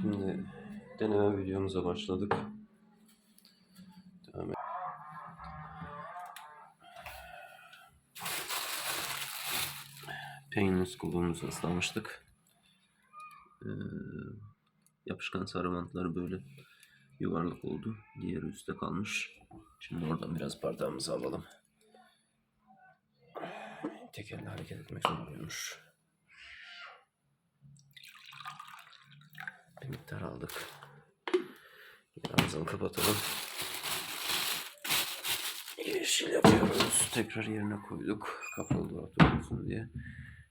Şimdi deneme videomuza başladık. Devam et. Peynir kulağımızı ıslamıştık. Ee, yapışkan sarı bantları böyle yuvarlak oldu. Diğeri üstte kalmış. Şimdi oradan biraz bardağımızı alalım. Tekerle hareket etmek zorundaymış. Miktar aldık. Ağzını kapatalım. Yeşil yapıyoruz. Tekrar yerine koyduk. Kapalı dolapta diye.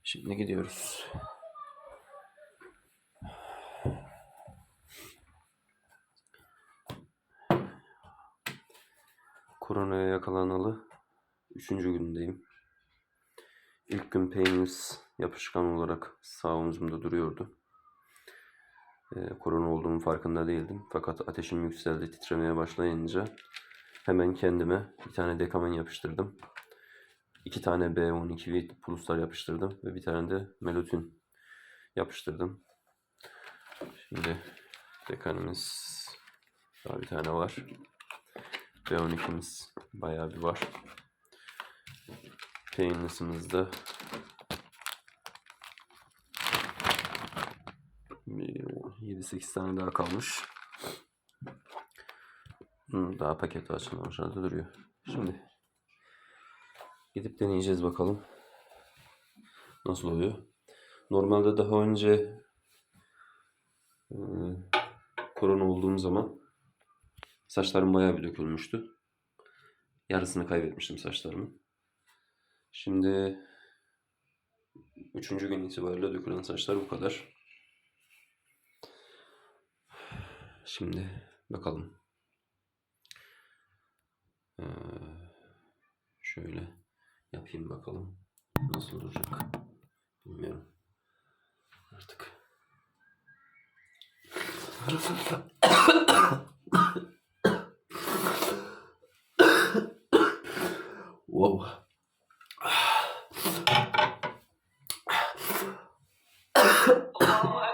Şimdi gidiyoruz. Koronaya yakalanalı üçüncü gündeyim. İlk gün peynir yapışkan olarak sağ omzumda duruyordu. Ee, korona olduğumun farkında değildim. Fakat ateşim yükseldi, titremeye başlayınca hemen kendime bir tane dekamen yapıştırdım. İki tane B12 Vit pluslar yapıştırdım ve bir tane de Melotin yapıştırdım. Şimdi dekanımız daha bir tane var. B12'miz bayağı bir var. Peynirimiz de 7-8 tane daha kalmış. Hmm, Daha paket açılmamış arada duruyor. Şimdi gidip deneyeceğiz bakalım. Nasıl oluyor? Normalde daha önce e, korona olduğum zaman saçlarım bayağı bir dökülmüştü. Yarısını kaybetmiştim saçlarımın. Şimdi üçüncü gün itibariyle dökülen saçlar bu kadar. Şimdi bakalım. Ee, şöyle yapayım bakalım. Nasıl duracak? Bilmiyorum. Artık. wow. Oh,